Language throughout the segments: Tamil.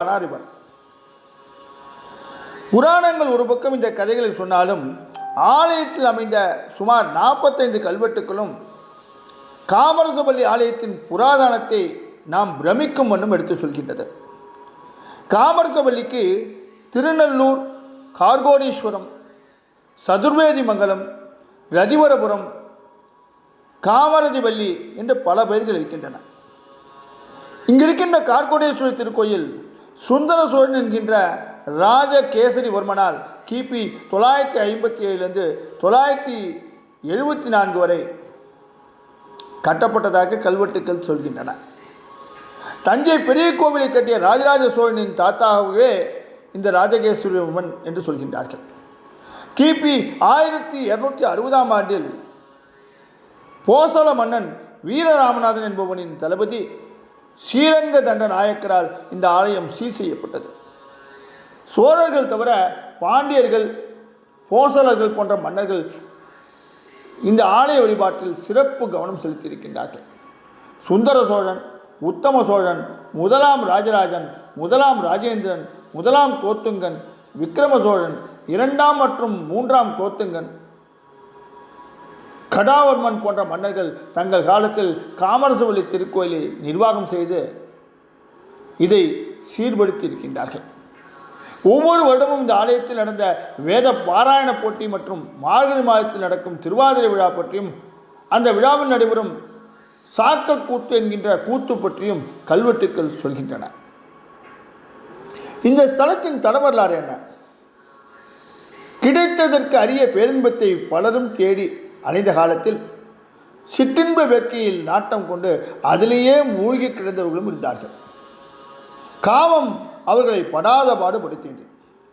ஆனார் இவர் புராணங்கள் ஒரு பக்கம் இந்த கதைகளை சொன்னாலும் ஆலயத்தில் அமைந்த சுமார் நாற்பத்தைந்து கல்வெட்டுக்களும் காமரசபள்ளி ஆலயத்தின் புராதனத்தை நாம் பிரமிக்கும் வண்ணம் எடுத்து சொல்கின்றது. காமரசபள்ளிக்கு திருநல்லூர் கார்கோடீஸ்வரம் சதுர்வேதி மங்கலம் ரதிவரபுரம் காமரதிபள்ளி என்று பல பெயர்கள் இருக்கின்றன. இங்கிருக்கின்ற கார்கோடேஸ்வரர் திருக்கோயில் சுந்தர சோழன் என்கின்ற ராஜகேசரிவர்மனால் கிபி தொள்ளாயிரத்தி ஐம்பத்தி ஏழுலேருந்து தொள்ளாயிரத்தி எழுபத்தி நான்கு வரை கட்டப்பட்டதாக கல்வெட்டுக்கள் சொல்கின்றன. தஞ்சை பெரிய கோவிலை கட்டிய ராஜராஜ சோழனின் தாத்தாகவே இந்த ராஜகேஸ்வரிவர்மன் என்று சொல்கின்றார்கள். கிபி ஆயிரத்தி இரநூத்தி அறுபதாம் ஆண்டில் போசள மன்னன் வீரராமநாதன் என்பவனின் தளபதி ஸ்ரீரங்க தண்ட நாயக்கரால் இந்த ஆலயம் சீர் செய்யப்பட்டது. சோழர்கள் தவிர பாண்டியர்கள் போசலர்கள் போன்ற மன்னர்கள் இந்த ஆலய வழிபாட்டில் சிறப்பு கவனம் செலுத்தியிருக்கின்றார்கள். சுந்தர சோழன் உத்தம சோழன் முதலாம் ராஜராஜன் முதலாம் ராஜேந்திரன் முதலாம் கோத்துங்கன் விக்ரம சோழன் இரண்டாம் மற்றும் மூன்றாம் கோத்துங்கன் கடாவர்மன் போன்ற மன்னர்கள் தங்கள் காலத்தில் காமரசவல்லி திருக்கோயிலை நிர்வாகம் செய்து இதை சீர்படுத்தி இருக்கின்றார்கள் ஒவ்வொரு வருடமும் இந்த ஆலயத்தில் நடந்த வேத பாராயண போட்டி மற்றும் மார்கழி மாதத்தில் நடக்கும் திருவாதிரை விழா பற்றியும் அந்த விழாவில் நடைபெறும் சாக்க கூத்து என்கின்ற கூத்து பற்றியும் கல்வெட்டுக்கள் சொல்கின்றன. இந்த ஸ்தலத்தின் தடவரலாறு என்ன? கிடைத்ததற்கு அரிய பேரின்பத்தை பலரும் தேடி அலைந்த காலத்தில் சிற்றின்ப வேட்கையில் நாட்டம் கொண்டு அதிலேயே மூழ்கி கிடந்தவர்களும் இருந்தார்கள். காமம் அவர்களை படாத பாடுபடுத்தியது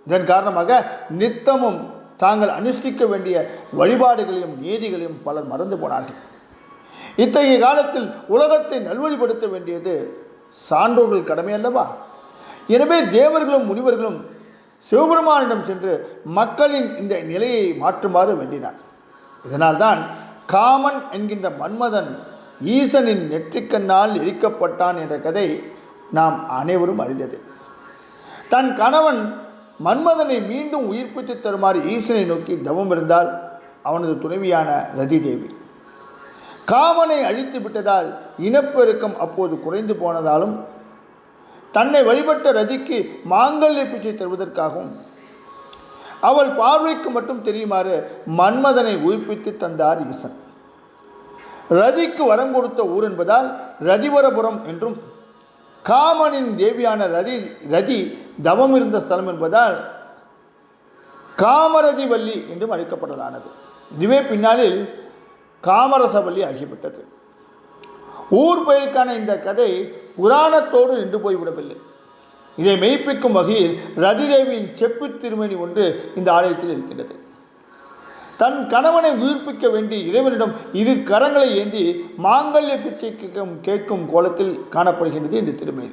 இதன் காரணமாக நித்தமும் தாங்கள் அனுஷ்டிக்க வேண்டிய வழிபாடுகளையும் நீதிகளையும் பலர் மறந்து போனார்கள். இத்தகைய காலத்தில் உலகத்தை நல்வழிப்படுத்த வேண்டியது சான்றோர்கள் கடமை அல்லவா? எனவே தேவர்களும் முனிவர்களும் சிவபெருமானிடம் சென்று மக்களின் இந்த நிலையை மாற்றுமாறு வேண்டினார். இதனால்தான் காமன் என்கின்ற மன்மதன் ஈசனின் நெற்றிக்கண்ணால் எரிக்கப்பட்டான் என்ற கதை நாம் அனைவரும் அறிந்தது. தன் கணவன் மன்மதனை மீண்டும் உயிர்ப்பித்து தருமாறு ஈசனை நோக்கி தவம் இருந்தால் அவனது துணைவியான ரதி தேவி காமனை அழித்து விட்டதால் இனப்பெருக்கம் அப்போது குறைந்து போனதாலும் தன்னை வழிபட்ட ரதிக்கு மாங்கல்ய பிச்சை தருவதற்காகவும் அவள் பார்வைக்கு மட்டும் தெரியுமாறு மன்மதனை உயிர்ப்பித்து தந்தார் ஈசன். ரதிக்கு வரம் கொடுத்த ஊர் என்பதால் ரதிவரபுரம் என்றும் காமனின் தேவியான ரதி ரதி தவம் இருந்த ஸ்தலம் என்பதால் காமரதிவல்லி என்றும் அழைக்கப்படலானது இதுவே பின்னாளில் காமரசவல்லி ஆகிவிட்டது. ஊர் பெயருக்கான இந்த கதை புராணத்தோடு நின்று போய்விடவில்லை. இதை மெய்ப்பிக்கும் வகையில் ரதிதேவியின் செப்பு திருமணி ஒன்று இந்த ஆலயத்தில் இருக்கின்றது. தன் கணவனை உயிர்ப்பிக்க வேண்டி இறைவனிடம் இரு கரங்களை ஏந்தி மாங்கல்ய பிச்சை கேட்கும் கேட்கும் கோலத்தில் காணப்படுகின்றது இந்த திருமணி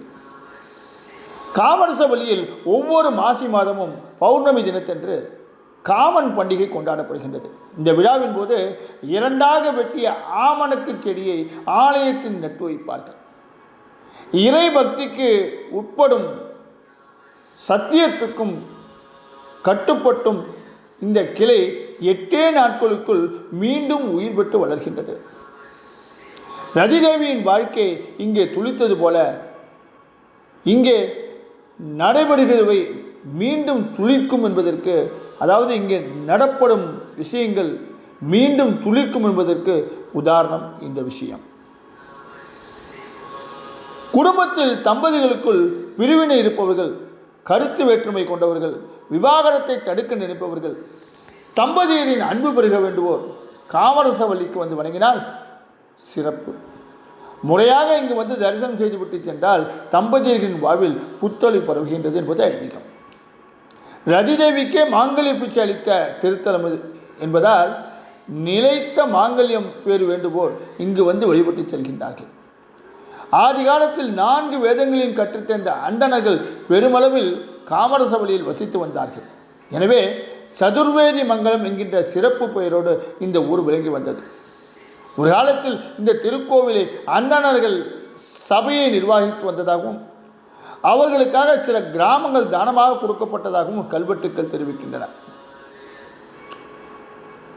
காமரச வழியில் ஒவ்வொரு மாசி மாதமும் பௌர்ணமி தினத்தன்று காமன் பண்டிகை கொண்டாடப்படுகின்றது. இந்த விழாவின் போது இரண்டாக வெட்டிய ஆமணக்கு செடியை ஆலயத்தில் நட்டு வைப்பார்கள். இறை பக்திக்கு உட்படும் சத்தியத்துக்கும் கட்டுப்பட்டும் இந்த கிளை எட்டே நாட்களுக்குள் மீண்டும் உயிர் பெற்று வளர்கின்றது. ரதிதேவியின் வாழ்க்கை இங்கே துளித்தது போல இங்கே நடைபெறுகிறவை மீண்டும் துளிர்க்கும் என்பதற்கு அதாவது இங்கே நடப்படும் விஷயங்கள் மீண்டும் துளிர்க்கும் என்பதற்கு உதாரணம் இந்த விஷயம். குடும்பத்தில் தம்பதிகளுக்குள் பிரிவினை இருப்பவர்கள் கருத்து வேற்றுமை கொண்டவர்கள் விவாகரத்தை தடுக்க நினைப்பவர்கள் தம்பதியரின் அன்பு பெருக வேண்டுவோர் காமரச வழிக்கு வந்து வணங்கினால் சிறப்பு. முறையாக இங்கு வந்து தரிசனம் செய்துவிட்டு சென்றால் தம்பதியர்களின் வாழ்வில் புத்தொழி பரவுகின்றது என்பது ஐதீகம். ரதிதேவிக்கே மாங்கல்ய பிச்சை அளித்த திருத்தலம் என்பதால் நிலைத்த மாங்கல்யம் பேர் வேண்டுவோர் இங்கு வந்து வழிபட்டு செல்கின்றார்கள். ஆதி காலத்தில் நான்கு வேதங்களின் கற்றுத்தேர்ந்த அந்தணர்கள் பெருமளவில் காமரசவழியில் வசித்து வந்தார்கள். எனவே சதுர்வேதி மங்கலம் என்கின்ற சிறப்பு பெயரோடு இந்த ஊர் விளங்கி வந்தது. ஒரு காலத்தில் இந்த திருக்கோவிலை அந்தணர்கள் சபையை நிர்வகித்து வந்ததாகவும் அவர்களுக்காக சில கிராமங்கள் தானமாக கொடுக்கப்பட்டதாகவும் கல்வெட்டுக்கள் தெரிவிக்கின்றன.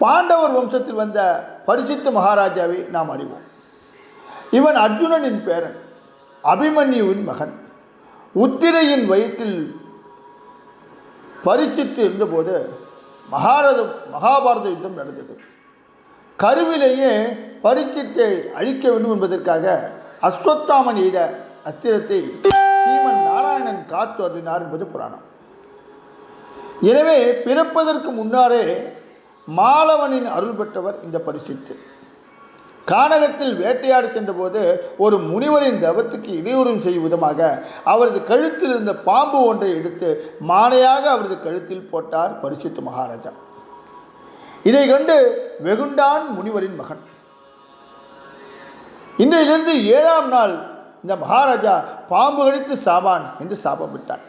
பாண்டவர் வம்சத்தில் வந்த பரிசித்த மகாராஜாவை நாம் அறிவோம். இவன் அர்ஜுனனின் பேரன் அபிமன்யுவின் மகன். உத்திரையின் வயிற்றில் பரிசித்து இருந்தபோது மகாரதம் மகாபாரத யுத்தம் நடந்தது. கருவிலேயே பரிச்சித்தை அழிக்க வேண்டும் என்பதற்காக அஸ்வத்தாமன் எய்த அத்திரத்தை சீமன் நாராயணன் காத்து அருளினார் என்பது புராணம். எனவே பிறப்பதற்கு முன்னாரே மாலவனின் அருள் பெற்றவர் இந்த பரிசித்து கானகத்தில் வேட்டையாடி சென்றபோது ஒரு முனிவரின் தவத்துக்கு இடையூறும் செய்யும் விதமாக அவரது கழுத்தில் இருந்த பாம்பு ஒன்றை எடுத்து மாலையாக அவரது கழுத்தில் போட்டார் பரிசுத்த மகாராஜா. இதை கண்டு வெகுண்டான் முனிவரின் மகன். இன்றையிலிருந்து ஏழாம் நாள் இந்த மகாராஜா பாம்பு கடித்து சாவான் என்று சாபமிட்டார்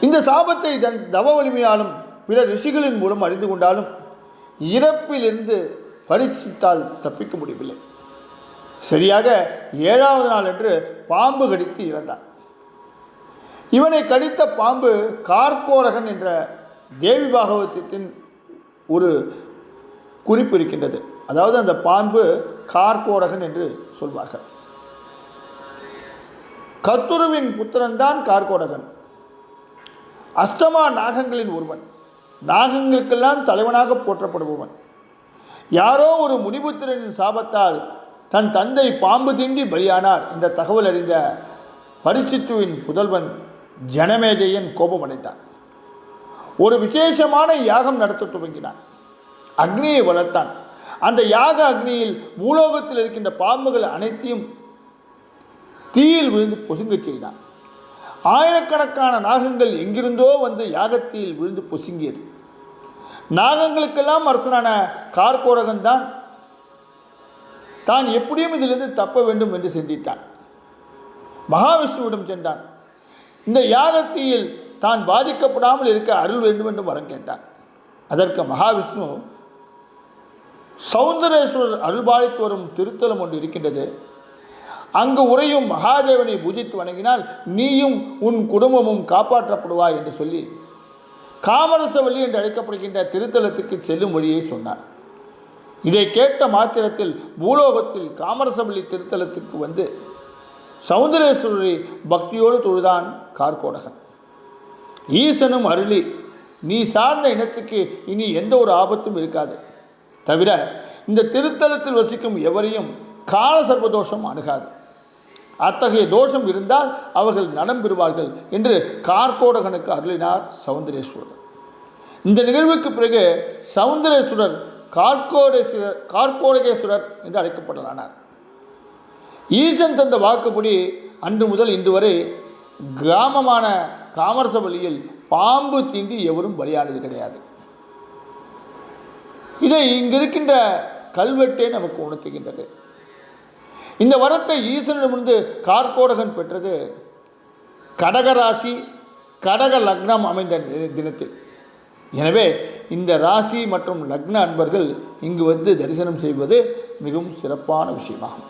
இந்த சாபத்தை தன் தவ வலிமையாலும் பிற ரிஷிகளின் மூலம் அறிந்து கொண்டாலும் இறப்பிலிருந்து பரீட்சித்தால் தப்பிக்க முடியவில்லை. சரியாக ஏழாவது நாள் என்று பாம்பு கடித்து இறந்தான் இவனை கடித்த பாம்பு கார்கோரகன் என்ற தேவி பாகவதத்தின் ஒரு குறிப்பு இருக்கின்றது. அதாவது அந்த பாம்பு கார்கோரகன் என்று சொல்வார்கள். கத்துருவின் புத்திரன்தான் கார்கோடகன் அஷ்டமா நாகங்களின் ஒருவன். நாகங்களுக்கெல்லாம் தலைவனாக போற்றப்படுபவன். யாரோ ஒரு முனிபுத்திரனின் சாபத்தால் தன் தந்தை பாம்பு திண்டி பலியானார் என்ற தகவல் அறிந்த பரிசித்துவின் புதல்வன் ஜனமேஜையன் கோபமடைந்தான். ஒரு விசேஷமான யாகம் நடத்த துவங்கினான். அக்னியை வளர்த்தான். அந்த யாக அக்னியில் பூலோகத்தில் இருக்கின்ற பாம்புகள் அனைத்தையும் தீயில் விழுந்து பொசுங்க செய்தான். ஆயிரக்கணக்கான நாகங்கள் எங்கிருந்தோ வந்து யாகத்தில் விழுந்து பொசுங்கியது. நாகங்களுக்கெல்லாம் அரசனான கார்கோரகன் தான். தான் எப்படியும் இதிலிருந்து தப்ப வேண்டும் என்று சிந்தித்தான். மகாவிஷ்ணுவிடம் சென்றான். இந்த யாகத்தில் தான் பாதிக்கப்படாமல் இருக்க அருள் வேண்டும் என்று வரம் கேட்டான். அதற்கு மகாவிஷ்ணு சௌந்தரேஸ்வரர் அருள்பாலித்து வரும் திருத்தலம் ஒன்று இருக்கின்றது. அங்கு உரையும் மகாதேவனை பூஜித்து வணங்கினால் நீயும் உன் குடும்பமும் காப்பாற்றப்படுவாய் என்று சொல்லி காமரசவல்லி என்று அழைக்கப்படுகின்ற திருத்தலத்துக்கு செல்லும் வழியை சொன்னார். இதை கேட்ட மாத்திரத்தில் பூலோகத்தில் காமரசவல்லி திருத்தலத்துக்கு வந்து சௌந்தரேஸ்வரரை பக்தியோடு தொழுதான் கார்கோடகன். ஈசனும் அருளி நீ சார்ந்த இனத்துக்கு இனி எந்த ஒரு ஆபத்தும் இருக்காது. தவிர இந்த திருத்தலத்தில் வசிக்கும் எவரையும் கால சர்வதோஷம் அணுகாது. அத்தகைய தோஷம் இருந்தால் அவர்கள் நலம் பெறுவார்கள் என்று கார்கோடகனுக்கு அருளினார் சௌந்தரேஸ்வரர். இந்த நிகழ்வுக்கு பிறகு சௌந்தரேஸ்வரர் கார்கோடேஸ்வரர் கார்கோடகேஸ்வரர் என்று அழைக்கப்படலானார் ஈசன் தந்த வாக்குப்படி அன்று முதல் இன்று வரை கிராமமான காமரசவழியில் பாம்பு தீண்டி எவரும் பலியானது கிடையாது. இதை இங்கு இருக்கின்ற கல்வெட்டே நமக்கு உணர்த்துகின்றது. இந்த வரத்தை ஈசனிடமிருந்து கார்கோடகன் பெற்றது. கடகராசி கடக லக்னம் அமைந்த தினத்தில். எனவே இந்த ராசி மற்றும் லக்ன அன்பர்கள் இங்கு வந்து தரிசனம் செய்வது மிகவும் சிறப்பான விஷயமாகும்.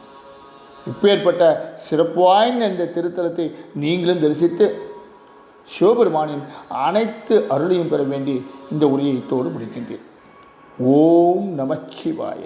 இப்பேற்பட்ட சிறப்பு வாய்ந்த இந்த திருத்தலத்தை நீங்களும் தரிசித்து சிவபெருமானின் அனைத்து அருளையும் பெற வேண்டி இந்த உரையை இத்தோடு முடிக்கின்றேன். ஓம் நமச்சிவாய.